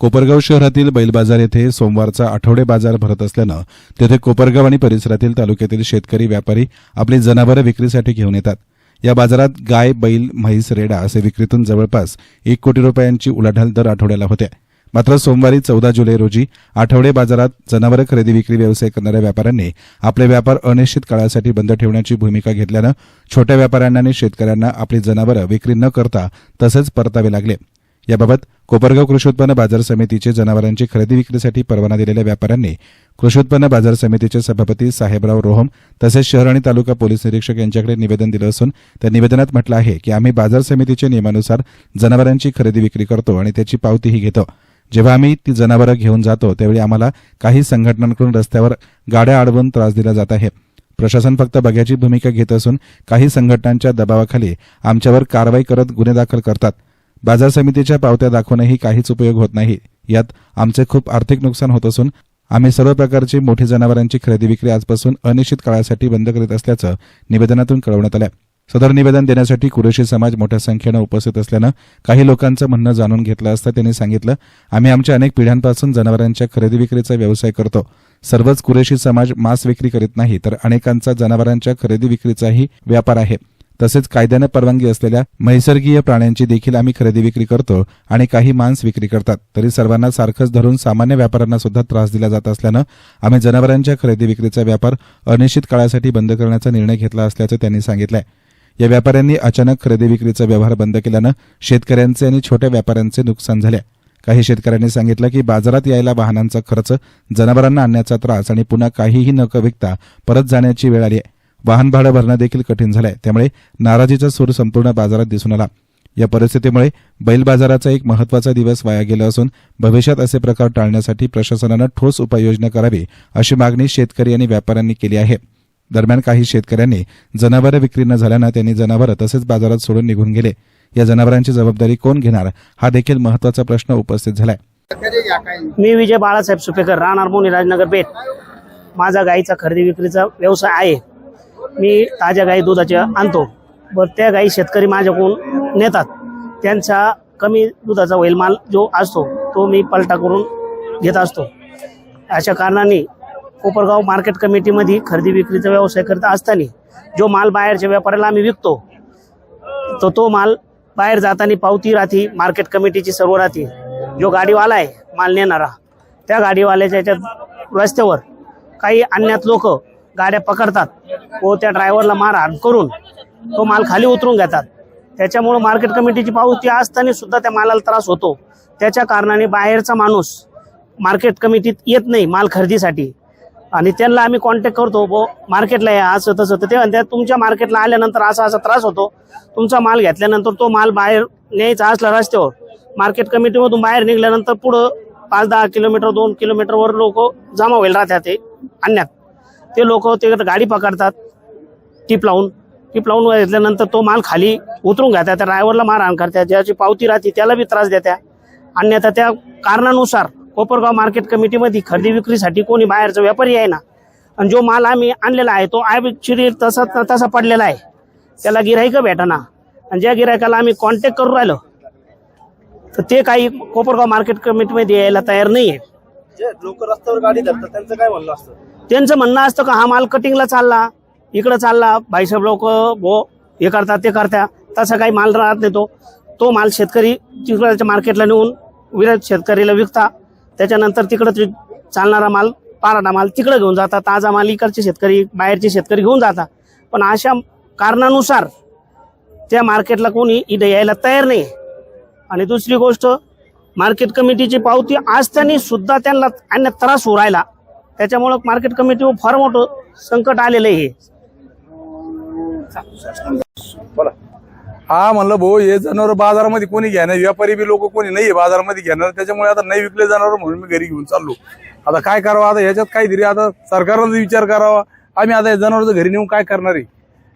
कोपरगाव शहरातील बैलबाजार येथे सोमवारचा आठवडे बाजार भरत असल्यानं तेथे कोपरगाव आणि परिसरातील तालुक्यातील शेतकरी व्यापारी आपली जनावरं विक्रीसाठी घेऊन येतात. या बाजारात गाय बैल म्हैस रेडा असे विक्रीतून जवळपास एक कोटी रुपयांची उलाढाल दर आठवड्याला होते. मात्र सोमवारी चौदा जुलै रोजी आठवडे बाजारात जनावरं खरेदी विक्री व्यवसाय करणाऱ्या व्यापाऱ्यांनी आपले व्यापार अनिश्चित काळासाठी बंद ठेवण्याची भूमिका घेतल्यानं छोट्या व्यापाऱ्यांना आणि शेतकऱ्यांना आपली जनावरं विक्री न करता तसेच परतावे लागले. याबाबत कोपरगाव कृषी उत्पन्न बाजार समितीचे जनावरांची खरेदी विक्रीसाठी परवाना दिलेल्या व्यापाऱ्यांनी कृषी उत्पन्न बाजार समितीचे सभापती साहेबराव रोहम तसेच शहर आणि तालुका पोलीस निरीक्षक यांच्याकडे निवेदन दिलं असून त्या निवेदनात म्हटलं आहे की आम्ही बाजार समितीच्या नियमानुसार जनावरांची खरेदी विक्री करतो आणि त्याची पावतीही घेतो. जेव्हा आम्ही ती जनावरं घेऊन जातो त्यावेळी आम्हाला काही संघटनांकडून रस्त्यावर गाड्या अडवून त्रास दिला जात आहे. प्रशासन फक्त बघ्याची भूमिका घेत असून काही संघटनांच्या दबावाखाली आमच्यावर कारवाई करत गुन्हे दाखल करतात. बाजार समितीच्या पावत्या दाखवूनही काहीच उपयोग होत नाही. यात आमचे खूप आर्थिक नुकसान होत असून आम्ही सर्व प्रकारची मोठी जनावरांची खरेदी विक्री आजपासून अनिश्चित काळासाठी बंद करीत असल्याचं निवेदनातून कळवण्यात आलं सदर निवेदन देण्यासाठी कुरेशी समाज मोठ्या संख्येनं उपस्थित असल्यानं काही लोकांचं म्हणणं जाणून घेतलं असता त्यांनी सांगितलं आम्ही आमच्या अनेक पिढ्यांपासून जनावरांच्या खरेदी विक्रीचा व्यवसाय करतो. सर्वच कुरेशी समाज मांस विक्री करीत नाही तर अनेकांचा जनावरांच्या खरेदी विक्रीचाही व्यापार आहे. तसेच कायद्यानं परवानगी असलेल्या नैसर्गीय प्राण्यांची देखील आम्ही खरेदी विक्री करतो आणि काही मांस विक्री करतात. तरी सर्वांना सारखंच धरून सामान्य व्यापाऱ्यांना सुद्धा त्रास दिला जात असल्यानं आम्ही जनावरांच्या खरेदी विक्रीचा व्यापार अनिश्चित काळासाठी बंद करण्याचा निर्णय घेतला असल्याचं त्यांनी सांगितलंय. या व्यापाऱ्यांनी अचानक खरेदी विक्रीचा व्यवहार बंद केल्यानं शेतकऱ्यांचे आणि छोट्या व्यापाऱ्यांचे नुकसान झाले काही शेतकऱ्यांनी सांगितलं की बाजारात यायला वाहनांचा खर्च जनावरांना आणण्याचा त्रास आणि पुन्हा काहीही न विकता परत जाण्याची वेळ आली आहे. वाहन भाडं भरणं देखील कठीण झालंय. त्यामुळे नाराजीचा सूर संपूर्ण बाजारात दिसून आला. या परिस्थितीमुळे बैल बाजाराचा एक महत्त्वाचा दिवस वाया गेला असून भविष्यात असे प्रकार टाळण्यासाठी प्रशासनानं ठोस उपाययोजना करावी अशी मागणी शेतकरी आणि व्यापाऱ्यांनी केली आहे. दरम्यान काही शेतकऱ्यांनी जनावरं विक्री न झाल्यानं त्यांनी जनावरं तसेच बाजारात सोडून निघून गेले. या जनावरांची जबाबदारी कोण घेणार? हा देखील महत्त्वाचा प्रश्न उपस्थित झालाय. मी विजय बाळासाहेब सुपेकर राहणार मोनी राजनगर पेठ. माझा गाईचा खरेदी विक्रीचा व्यवसाय आहे. मी ताज्या गाई दुधाच्या आणतो. व त्या गाई शेतकरी माझ्याकडून नेतात. त्यांचा कमी दुधाचा होईल माल जो असतो तो मी पलटा करून घेत असतो. अशा कारणाने कोपरगाव मार्केट कमिटीमध्ये खरेदी विक्रीचा व्यवसाय करत असताना जो माल बाहेरच्या व्यापाऱ्याला आम्ही विकतो तर तो माल बाहेर जाताना पावती राहते मार्केट कमिटीची सर्व राहते. जो गाडीवाला आहे माल नेणारा त्या गाडीवाल्याच्या याच्यात रस्त्यावर काही अन्यात लोक गाड्या पकडतात व त्या ड्रायव्हरला मारहाण करून तो माल खाली उतरून घेतात. त्याच्यामुळं मार्केट कमिटीची पावती असताना सुद्धा त्या मालाला त्रास होतो. त्याच्या कारणाने बाहेरचा माणूस मार्केट कमिटीत येत नाही माल खरेदीसाठी. आणि त्यांना आम्ही कॉन्टॅक्ट करतो बो मार्केटला या असं तसं. तर ते म्हणतात तुमच्या मार्केटला आल्यानंतर असा असा त्रास होतो. तुमचा माल घेतल्यानंतर तो माल बाहेर न्यायचा असला रस्त्यावर. मार्केट कमिटीमधून बाहेर निघाल्यानंतर पुढं पाच दहा किलोमीटर दोन किलोमीटरवर लोक जमा होईल राहतात ते आणण्यात ते लोक ते गाडी पकडतात टीप लावून. टीप लावून घेतल्यानंतर तो माल खाली उतरून घेतात त्या ड्रायव्हरला मारहाण करतात ज्याची पावती राहते त्याला बी त्रास देत्या अन्यथा त्या कारणानुसार कोपरगाव मार्केट कमिटीमध्ये खरेदी विक्रीसाठी कोणी बाहेरचा व्यापारी आहे ना आणि जो माल आम्ही आणलेला आहे तो ॲक्च्युली तसा तसा पडलेला आहे. त्याला गिराईक भेटाना. आणि ज्या गिरायकाला आम्ही कॉन्टॅक्ट करू राहिलो तर ते काही कोपरगाव मार्केट कमिटीमध्ये यायला तयार नाही आहे जे लोक रस्त्यावर गाडी धरतात त्यांचं काय म्हणणं असतं? त्यांचं म्हणणं असतं का हा माल कटिंगला चालला इकडं चालला भाईसाहेब लोक भो हे करतात ते करतात तसा काही माल राहत नाही तो. तो माल शेतकरी तिकडच्या मार्केटला नेऊन विरज शेतकरीला विकता. त्याच्यानंतर तिकडं चालणारा माल पाराडा माल तिकडं घेऊन जातात ताजा माल इकडचे शेतकरी बाहेरचे शेतकरी घेऊन जातात पण अशा कारणानुसार त्या मार्केटला कोणी इथं यायला तयार नाही. आणि दुसरी गोष्ट मार्केट कमिटीची पावती असताना सुद्धा त्यांना अन्य त्रास उरायला राहिला. त्याच्यामुळं मार्केट कमिटीवर फार मोठं संकट आलेलं आहे हे. बोला. हा म्हणलं भाऊ हे जनावर बाजारामध्ये कोणी घेणार? व्यापारी बी लोक कोणी नाहीये बाजारामध्ये घेणार? त्याच्यामुळे आता नाही विकले जाणार म्हणून मी घरी घेऊन चाललो. आता काय करावं? आता ह्याच्यात काहीतरी आता सरकारनं विचार करावा. आम्ही आता जनावरचं घरी नेऊन काय करणार आहे?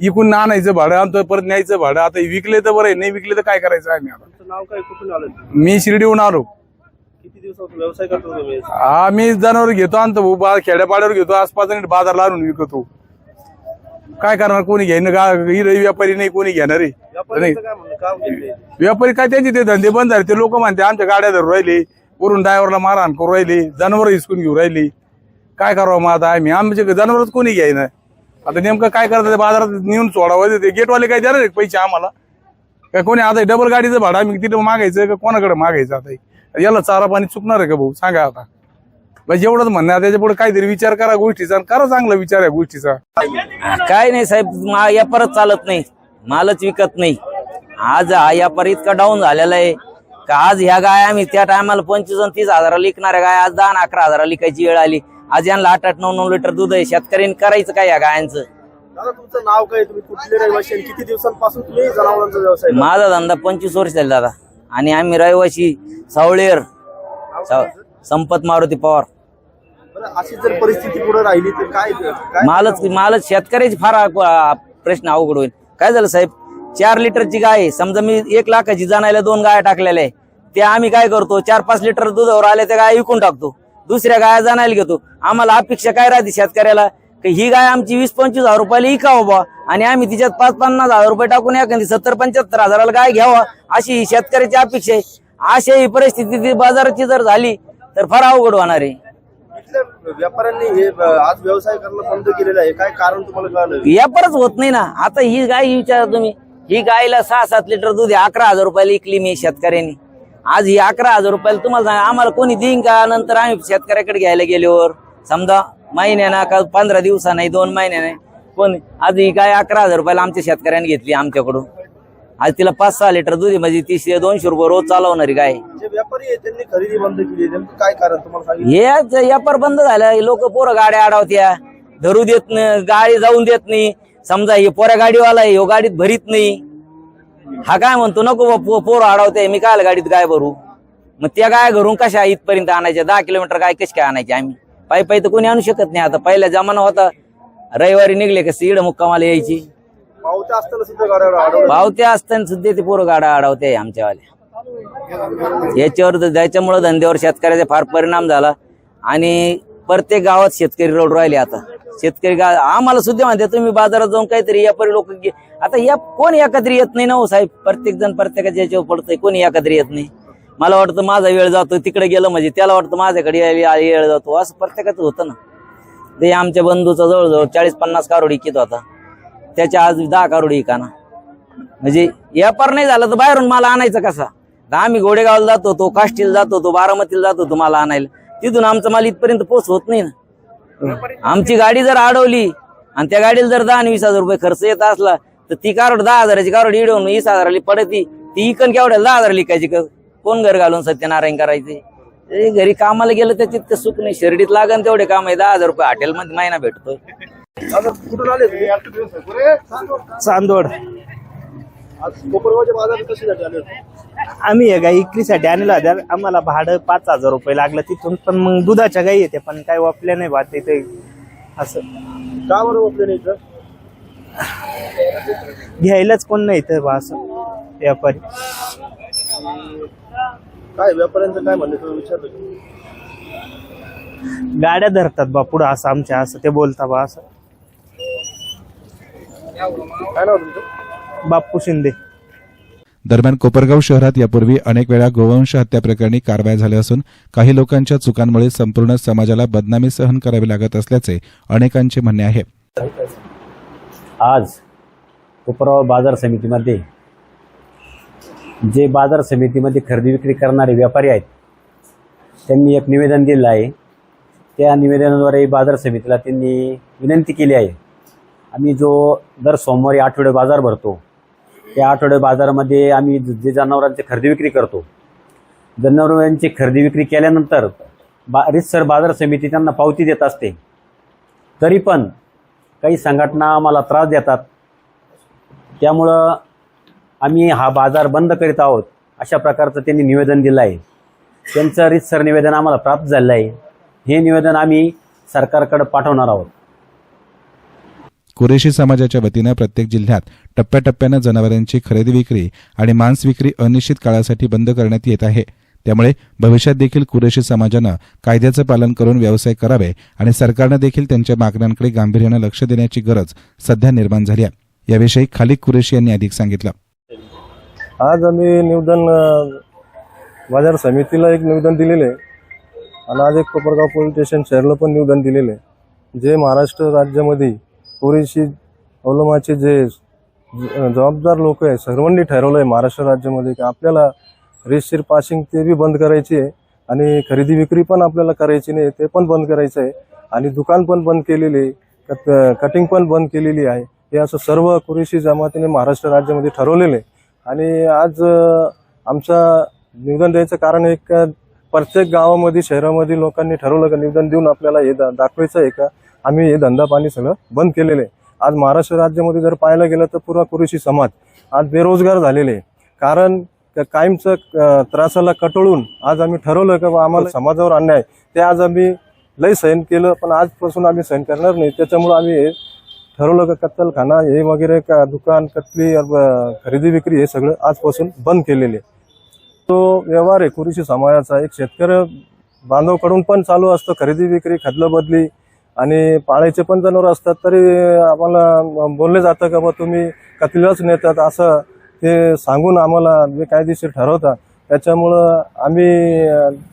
इकून आणायचं भाडं आणतो परत न्यायचं भाडं. आता हे विकले तर बरं आहे नाही विकले तर काय करायचं आम्ही आता? तुमचं नाव काय? कुठून आलं? मी शिर्डीहून आलो. किती दिवसापासून व्यवसाय करतो तुम्ही? हा मी जनावर घेतो आणतो बा खेड्यापाड्यावर घेतो आसपास आणि बाजारला आणून विकतो. काय करणार कोणी घेणं का इथं व्यापारी नाही कोणी घेणार आहे? नाही. व्यापाऱ्यांचं काय म्हणणं? काम घेतले व्यापारी काय त्यांचे ते धंदे बंद झाले ते लोक म्हणते आमच्या गाड्या धरून राहिले वरून ड्रायव्हरला मारहाण करू राहिली जनावर हिसकून घेऊ राहिली. काय करावं मग आता आम्ही? आमचे जनावरच कोणी घ्यायना? आता नेमकं काय करतात ते बाजारात नेऊन सोडावं? ते गेटवाले काय देणार आहेत पैसे आम्हाला? काय कोणी आता डबल गाडीचं भाडं आम्ही तिथं मागायचं का कोणाकडे मागायचं आता? याला चारा पाणी चुकणार आहे का भाऊ? सांगा आता. म्हणजे एवढंच म्हणणं आहे, त्याच्या पुढे काहीतरी विचार करा गोष्टीचा आणि करा चांगला विचार आहे गोष्टीचा. काय नाही साहेब मा- व्यापारच चालत नाही. मालच विकत नाही. आज हा व्यापार इतका डाऊन झालेला आहे का आज ह्या गाय आम्ही त्या टायमाला पंचवीस आणि तीस हजाराला विकणाऱ्या गाय. आज दहा आणि अकरा हजाराला विकायची वेळ आली. आज यांना आठ आठ नऊ नऊ लिटर दूध आहे. शेतकऱ्यांनी करायचं काय या गायांचं? दादा तुमचं नाव काय? तुम्ही कुठले रहिवासी आणि किती दिवसांपासून तुम्ही जनावरांचा व्यवसाय करता? माझा धंदा पंचवीस वर्ष झाले दादा. आणि आम्ही रहिवाशी सावळेर. साव- संपत मारुती पवार. बरं, अशी जर परिस्थिती पुढे राहिली तर काय काय मालच मालच शेतकऱ्याची फार आ- प्रश्न अवघड होईल. काय झालं साहेब? चार लिटरची गाय आहे. समजा मी एक लाखाची जाणायला दोन गाय टाकलेल्या आहे. ते आम्ही काय करतो? चार पाच लिटर दुधावर आले त्या गाय विकून टाकतो. दुसऱ्या गाया जाणायला घेतो. आम्हाला अपेक्षा काय राहते शेतकऱ्याला? की ही गाय आमची वीस पंचवीस हजार रुपयाला इकावं बा आणि आम्ही तिच्यात पाच पन्नास हजार रुपये टाकून एखादी सत्तर पंच्याहत्तर हजाराला गाय घ्यावा अशी शेतकऱ्याची अपेक्षा आहे. अशी ही परिस्थिती बाजाराची जर झाली तर फार अवघड होणार आहे. व्यापाऱ्यांनी हे आज व्यवसाय करणं बंद केलेलं आहे. काय कारण तुम्हाला कळलं? व्यापारच होत नाही ना. आता ही गाय विचारा तुम्ही. ही गायला सहा सात लिटर दूध अकरा हजार रुपयाला विकली मी शेतकऱ्यांनी. आज ही अकरा हजार रुपयाला तुम्हाला सांगा आम्हाला कोणी देईन का? नंतर आम्ही शेतकऱ्याकडे घ्यायला गेल्यावर. समजा महिन्याना का पंधरा दिवसा नाही दोन महिन्याने कोण आज ही गाय अकरा हजार रुपयाला आमच्या शेतकऱ्यांनी घेतली आमच्याकडून. आज तिला पाच सहा लिटर दूध आहे म्हणजे तीसशे दोनशे रुपये रोज चालवणारी. जे व्यापारी त्यांनी खरेदी बंद केली आहे. नेमकं काय कारण तुम्हाला सांगितलं. हे आज व्यापार बंद झाला. लोक पोरं गाड्या अडवत्या. धरू देत नाही गाडी जाऊन देत नाही. समजा हे पोऱ्या गाडीवाला आहे ह्यो गाडीत भरीत नाही. हा काय म्हणतो नको बा, पो- पोरं अडवते मी काय गाडीत गाय भरू. मग त्या गाय घरून कशा इथपर्यंत आणायच्या? दहा किलोमीटर गाय कशी काय आणायची आम्ही? पायी पायी तर कोणी आणू शकत नाही. आता पहिला जमाना होता रविवारी निघले का सीड मुक्कामाला यायची? पावत्या असताना सुद्धा गाड्यावर अडवलं पावत्या असताना सुद्धा ते पोरं गाड्या अडवते आमच्यावाल्या याच्यावर त्याच्यामुळं धंद्यावर शेतकऱ्याचा फार परिणाम झाला. आणि प्रत्येक गावात शेतकरी रोड राहिले आता. शेतकरी गा आम्हाला सुद्धा म्हणते तुम्ही बाजारात जाऊन काहीतरी यापारी लोक आता या कोण एकत्री येत नाही ना हो साहेब? प्रत्येक जण प्रत्येकाच्या याच्यावर पडतंय. कोणी एकत्री येत नाही. मला वाटतं माझा वेळ जातो तिकडे गेलं म्हणजे त्याला वाटतं माझ्याकडे वेळ जातो. असं प्रत्येकाचं होतं ना. ते आमच्या बंधूचा जवळजवळ चाळीस पन्नास कारोडी कित होता? त्याच्या आज दहा कारोडी ना? म्हणजे व्यापार नाही झाला तर बाहेरून माल आणायचा कसा? तर आम्ही घोडेगावला जातो तो काष्टीला जातो तो बारामतीला जातो तो मला आणायला. तिथून आमचा माल इथपर्यंत पोच होत नाही ना. आमची गाडी जर अडवली आणि त्या गाडीला जर दहा आणि वीस हजार रुपये खर्च येत असला तर ती कारोड दहा हजाराची कारोड इडवून वीस हजाराली पडती. ती इकन केवढ्या दहा हजार लिकायची कोण घर घालून सत्यनारायण करायचे? ते घरी कामाला गेलं तर तितकं सुख नाही. शिर्डीत लागन तेवढे काम आहे. दहा हजार रुपये हॉटेलमध्ये महिना भेटतोय दादा कुठून आले चांदोड आज कोपरगावच्या बाजारात? आम्ही या गाई विक्रीसाठी आणल्या होत्या आम्हाला भाडं पाच हजार रुपये लागलं तिथून. पण मग दुधाच्या गाई येते पण काही वापल्या नाही भात तिथे असं. का बरं ओपले नाही इथं? घ्यायलाच कोण नाही इथं बा असं. व्यापारी. काय व्यापाऱ्यांचं काय म्हणणं तुम्ही विचारलं का? गाड्या धरतात बा पुढं असं आमच्या असं ते बोलता बा असं. काय नाव तुमचं? बाप्पू शिंदे. दरम्यान कोपरगाव शहरात यापूर्वी अनेक वेळा गोवंश हत्या प्रकरणी कारवाया झाल्या असून काही लोकांच्या चुकांमुळे संपूर्ण समाजाला बदनामी सहन करावी लागत असल्याचे अनेकांचे म्हणणे आहे. आज कोपराव बाजार समितीमध्ये जे बाजार समितीमध्ये खरेदी विक्री करणारे व्यापारी आहेत त्यांनी एक निवेदन दिलं आहे. त्या निवेदनाद्वारे बाजार समितीला त्यांनी विनंती केली आहे. आम्ही जो दर सोमवारी आठवडे बाजार भरतो त्या आठवडे बाजारामध्ये आम्ही जे जनावरांची खरेदी विक्री करतो जनावरांची खरेदी विक्री केल्यानंतर बा रितसर बाजार समिती त्यांना पावती देत असते. तरी पण काही संघटना आम्हाला त्रास देतात. त्यामुळं आम्ही हा बाजार बंद करीत आहोत अशा प्रकारचं त्यांनी निवेदन दिलं आहे. त्यांचं रितसर निवेदन आम्हाला प्राप्त झालं आहे. हे निवेदन आम्ही सरकारकडे पाठवणार आहोत. कुरेशी समाजाच्या वतीनं प्रत्येक जिल्ह्यात टप्प्याटप्प्यानं जनावरांची खरेदी विक्री आणि मांस विक्री अनिश्चित काळासाठी बंद करण्यात येत आहे. त्यामुळे भविष्यात देखील कुरेशी समाजानं कायद्याचं पालन करून व्यवसाय करावे आणि सरकारनं देखील त्यांच्या मागण्यांकडे गांभीर्यानं लक्ष देण्याची गरज सध्या निर्माण झाली आहे. याविषयी खालिक कुरेशी यांनी अधिक सांगितलं. आज आम्ही निवेदन बाजार समितीला एक निवेदन दिलेले आहे. आणि आज एक कोपरगाव पोलीस स्टेशन शहरला पण निवेदन दिलेले आहे. जे महाराष्ट्र राज्यामध्ये पुरेशी अवलंबाचे जे जबाबदार लोक आहे सर्वांनी ठरवलं आहे महाराष्ट्र राज्यामध्ये की आपल्याला रेशीर पासिंग ते बी बंद करायची आहे. आणि खरेदी विक्री पण आपल्याला करायची नाही ते पण बंद करायचं आहे. आणि दुकान पण बंद केलेली आहे कट कटिंग पण बंद केलेली आहे. हे असं सर्व कुरेशी जमातीने महाराष्ट्र राज्यामध्ये ठरवलेलं आहे. आणि आज आमचं निवेदन द्यायचं कारण एक प्रत्येक गावामध्ये शहरामध्ये लोकांनी ठरवलं का निवेदन देऊन आपल्याला हे दाखवायचं आहे का? आम्ही हे धंदा पाणी सगळं बंद केलेलं आहे. आज महाराष्ट्र राज्यामध्ये जर पाहायला गेलं तर पुरा कुरेशी समाज आज बेरोजगार झालेले आहे. कारण त्या कायमचं त्रासाला कटळून आज आम्ही ठरवलं का बा आम्हाला समाजावर अन्याय ते आज आम्ही लय सहन केलं पण आजपासून आम्ही सहन करणार नाही. त्याच्यामुळं आम्ही हे ठरवलं का कत्तलखाना हे वगैरे का दुकान कत्ली खरेदी विक्री हे सगळं आजपासून बंद केलेले. तो व्यवहार आहे कुरुशी समाजाचा. एक शेतकरी बांधवकडून पण चालू असतं खरेदी विक्री खदलं बदली आणि पाळायचे पण जनावर असतात तरी आम्हाला बोलले जातं का बा तुम्ही कत्लीलाच नेतात असं ते सांगून आम्हाला जे कायदेशीर ठरवता. त्याच्यामुळं आम्ही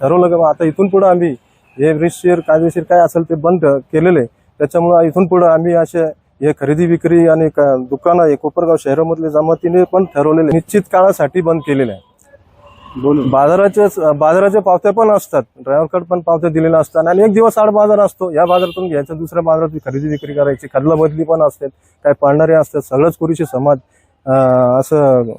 ठरवलं का आता इथून पुढं आम्ही हे रिशशीर कायदेशीर काय असेल ते बंद केलेले. त्याच्यामुळं इथून पुढं आम्ही असे हे खरेदी विक्री आणि क- दुकानं हे कोपरगाव शहरामधले जमातीने पण ठरवलेले निश्चित काळासाठी बंद केलेले आहे. बाजाराचे बाजाराच्या पावत्या पण असतात ड्रायव्हरकडे पण पावत्या दिलेल्या असतात आणि एक दिवस आड बाजार असतो. या बाजारातून घ्यायचं दुसऱ्या बाजारात खरेदी विक्री करायची खदला बदली पण असते. काय पाळणारे असतात सगळंच पुरुषी समाज असं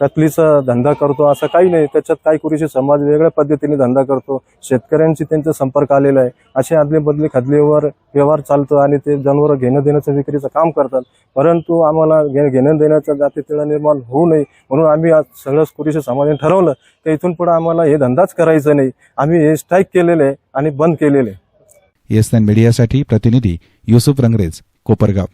कतलीचा धंदा करतो असं काही नाही. त्याच्यात काही कुरीशी समाज वेगळ्या पद्धतीने धंदा करतो. शेतकऱ्यांशी त्यांचा संपर्क आलेला आहे. असे आदले बदले खदलीवर व्यवहार चालतो आणि ते जनावरं घेणं देण्याचं विक्रीचं काम करतात. परंतु आम्हाला घे घेणं देण्याचा जाती तिळा निर्माण होऊ नये म्हणून आम्ही आज सगळंच कुरीशी समाजाने ठरवलं. तर इथून पुढे आम्हाला हे धंदाच करायचा नाही. आम्ही हे स्ट्राईक केलेले आहे आणि बंद केलेले आहे. येस मीडियासाठी प्रतिनिधी युसुफ रंगरेज कोपरगाव.